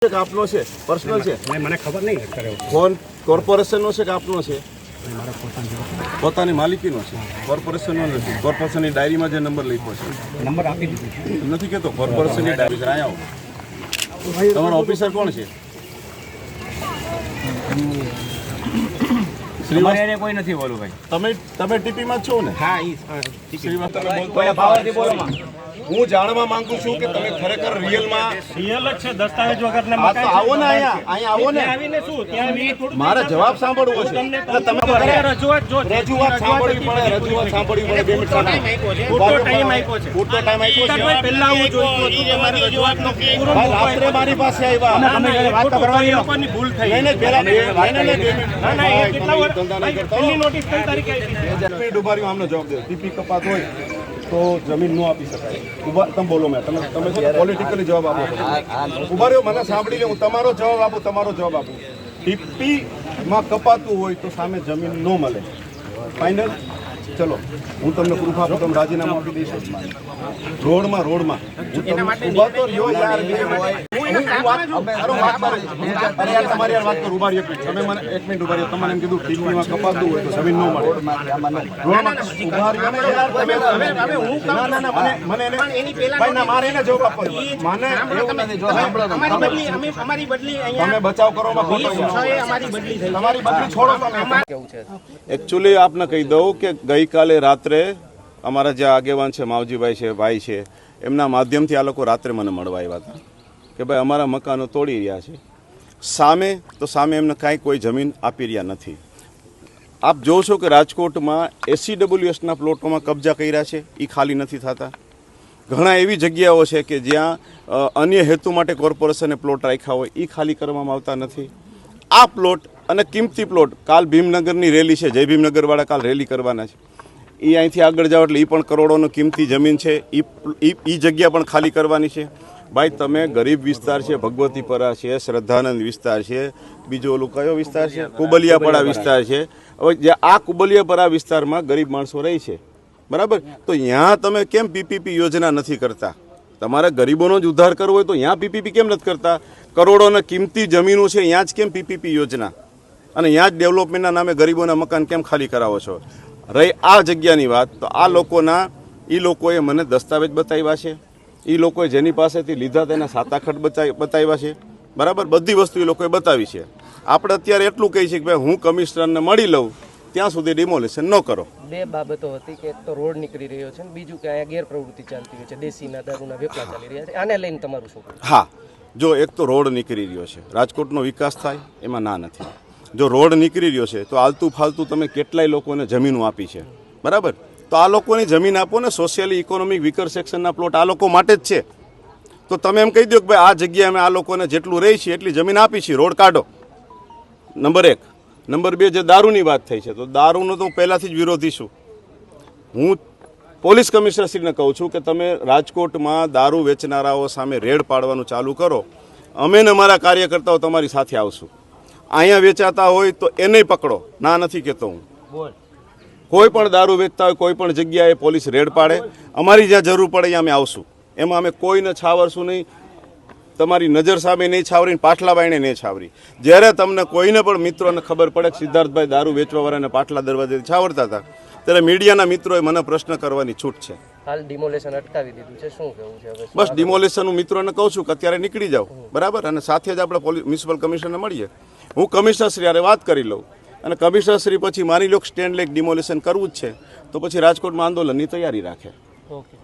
કે આપનો છે? પર્સનલ છે? મને ખબર નહીં અત્યારે ફોન કોર્પોરેશનનો છે કે આપનો છે? મારા પોતાનો પોતાની માલિકીનો છે? કોર્પોરેશનનો નથી. કોર્પોરેશનની ડાયરીમાં જે નંબર લખ્યો છે. નંબર આપી દીધો છે. નથી કહેતો કોર્પોરેશનની ડાયરી અહીંયા આવો. તમારો ઓફિસર કોણ છે? શ્રીવાસ કોઈ નથી બોલું ભાઈ. તમે તમે ટીપીમાં છો ને? હા ઈ શ્રીવાસ બોલો હું જાણવા માંગુ છું કે તમે ખરેખર રિયલમાં રિયલ જ છે દસ્તાવેજ વગર આવો ને અહીંયા અહીંયા આવો ને. આવીને શું ત્યાં મારે જવાબ સાંભળવો છે. એટલે તમે રજૂઆત જો રજૂઆત સાંભળવી પડે રજૂઆત સાંભળવી પડે બે મિનિટ પૂરતો ટાઈમ આપ્યો છે. પૂરતો ટાઈમ આપ્યો છે. પહેલા આવું જોઈતું હતું તમારી રજૂઆતનો પૂરો રાત્રે મારી પાસે આવ્યા. તમે જયારે વાત કરવાની લોકોની ભૂલ થઈ. નહીં, નહીં, પહેલા નહીં, નહીં. ના ના એ કેટલા વર્ષ પહેલી નોટિસ કઈ તારીખે આપી છે રહ્યો, આમને જવાબ દે. ટીપી કપાત હોય. તો જમીન ન આપી શકાય. ઊભા તમે બોલો મેં. તમે તમે પોલિટિકલી જવાબ આપો ઊભા રહ્યો મને સાંભળી લે હું તમારો જવાબ આપું તમારો જવાબ આપું. ટીપીમાં કપાતું હોય તો સામે જમીન ન મળે. ફાઇનલ ચલો હું તમને પ્રૂફ આપું તમે રાજીનામું આપી દઈશ. રોડમાં રોડમાં. હું તમને ઊભા તો રહ્યો યાર તમારી યાર વાત કરું ઊભા રહ્યો તમે મને એક મિનિટ ઊભા રહ્યો તમારે એમ કીધું ટીપીમાં કપાતું હોય તો જમીન ન મળે. રોડમાં ઊભા રહ્યો ને યાર. તમે ના ના ના મને મને એને ભાઈ ના મારે એને જવાબ આપવો છે. મને એવું નથી. અમારી બદલી અમે અમારી બદલી અહીંયા તમે બચાવ કરવામાં ખોટો છો. છએ અમારી બદલી થઈ તમારી બદલી એકચ્યુઅલી આપને કહી દઉં કે ગઈકાલે રાત્રે અમારા જે આગેવાન છે માવજીભાઈ છે ભાઈ છે એમના માધ્યમથી આ લોકો રાત્રે મને મળવા આવ્યા હતા. કે ભાઈ અમારા મકાનો તોડી રહ્યા છે. સામે, તો સામે એમને કાંઈ કોઈ જમીન આપી રહ્યા નથી. આપ જોવો છો કે રાજકોટમાં એસીડબલ્યુએસના પ્લોટોમાં કબજા કર્યા છે એ ખાલી નથી થતા. ઘણા એવી જગ્યાઓ છે કે જ્યાં અન્ય હેતુ માટે કોર્પોરેશને પ્લોટ રાખ્યા હોય એ ખાલી કરવામાં આવતા નથી. આ પ્લોટ અને કિંમતી પ્લોટ કાલ ભીમનગરની રેલી છે, જય ભીમનગરવાળા કાલ રેલી કરવાના છે. એ અહીંથી આગળ જાઓ એટલે એ પણ કરોડોનો કિંમતી જમીન છે એ એ જગ્યા પણ ખાલી કરવાની છે. ભાઈ તમે ગરીબ વિસ્તાર છે ભગવતીપરા છે શ્રદ્ધાનંદ વિસ્તાર છે બીજો ઓલું કયો વિસ્તાર છે? કુબલિયાપડા વિસ્તાર છે. હવે જે આ કુબલિયાપરા વિસ્તારમાં ગરીબ માણસો રહે છે. બરાબર? તો ત્યાં તમે કેમ પીપીપી યોજના નથી કરતા? તમારે ગરીબોનો જ ઉદ્ધાર કરવો હોય તો ત્યાં પીપીપી કેમ નથી કરતા? કરોડોના કિંમતી જમીનો છે ત્યાં જ કેમ પીપીપી યોજના? અને ત્યાં જ ડેવલપમેન્ટના નામે ગરીબોના મકાન કેમ ખાલી કરાવો છો? રહી આ જગ્યાની વાત. તો આ લોકોના એ લોકોએ મને દસ્તાવેજ બતાવ્યા છે. એ લોકોએ જેની પાસેથી લીધા તેના સાતાખટ બતાવી બતાવ્યા છે. બરાબર? બધી વસ્તુ એ લોકોએ બતાવી છે. આપણે અત્યારે એટલું કહી છીએ કે ભાઈ હું કમિશનરને મળી લઉં ત્યાં સુધી ડિમોલિશન ન કરો. બે બાબતો હતી કે એક તો રોડ નીકળી રહ્યો છે બીજું કે અહીંયા ગેરપ્રવૃત્તિ ચાલતી હોય છે દેશીના દારૂના વેપલા ચાલી રહ્યા છે. આને લઈને તમારું શું હા. જો એક તો રોડ નીકળી રહ્યો છે રાજકોટનો વિકાસ થાય એમાં ના નથી. જો રોડ નીકળી રહ્યો છે તો આલતું ફાલતું તમે કેટલાય લોકોને જમીનો આપી છે. બરાબર? તો આ લોકોની જમીન આપો ને સોશિયલી ઇકોનોમિક વીકર સેક્શનના પ્લોટ આ લોકો માટે જ છે. તો તમે એમ કહી દો કે ભાઈ આ જગ્યાએ અમે આ લોકોને જેટલું રહી છીએ એટલી જમીન આપી છીએ, રોડ કાઢો. નંબર એક. નંબર બે, જે દારૂની વાત થઈ છે, તો દારૂનો તો હું પહેલાંથી જ વિરોધી છું. હું પોલીસ કમિશનરશ્રીને કહું છું કે તમે રાજકોટમાં દારૂ વેચનારાઓ સામે રેડ પાડવાનું ચાલુ કરો. અમે ને અમારા કાર્યકર્તાઓ તમારી સાથે આવશું. અહીંયા વેચાતા હોય તો એને પકડો. ના નથી કહેતો હું. કોઈ પણ દારૂ વેચતા હોય કોઈ પણ જગ્યાએ પોલીસ રેડ પાડે. અમારી જ્યાં જરૂર પડે અહીંયા અમે આવશું. એમાં અમે કોઈને છાવરશું નહીં. તમારી નજર સામે નહીં છાવરી પાટલા બાઈને નહીં છાવરી. જ્યારે તમને કોઈને પણ મિત્રોને ખબર પડે કે સિદ્ધાર્થભાઈ દારૂ વેચવાવાળાને પાટલા દરવાજે છાવરતા હતા ત્યારે મીડિયાના મિત્રોએ મને પ્રશ્ન કરવાની છૂટ છે. હાલ ડિમોલેશન અટકાવી દીધું છે. શું કહેવું છે હવે? બસ ડિમોલેશન હું મિત્રોને કહું છું કે અત્યારે નીકળી જાઓ. બરાબર? અને સાથે જ આપણે મ્યુનિસિપલ કમિશનરને મળીએ. હું કમિશનર શ્રી વાત કરી લઉં. અને કમિશનર શ્રી પછી માની લો સ્ટેન્ડ લેક ડિમોલેશન કરવું જ છે. તો પછી રાજકોટમાં આંદોલનની તૈયારી રાખે. ઓકે.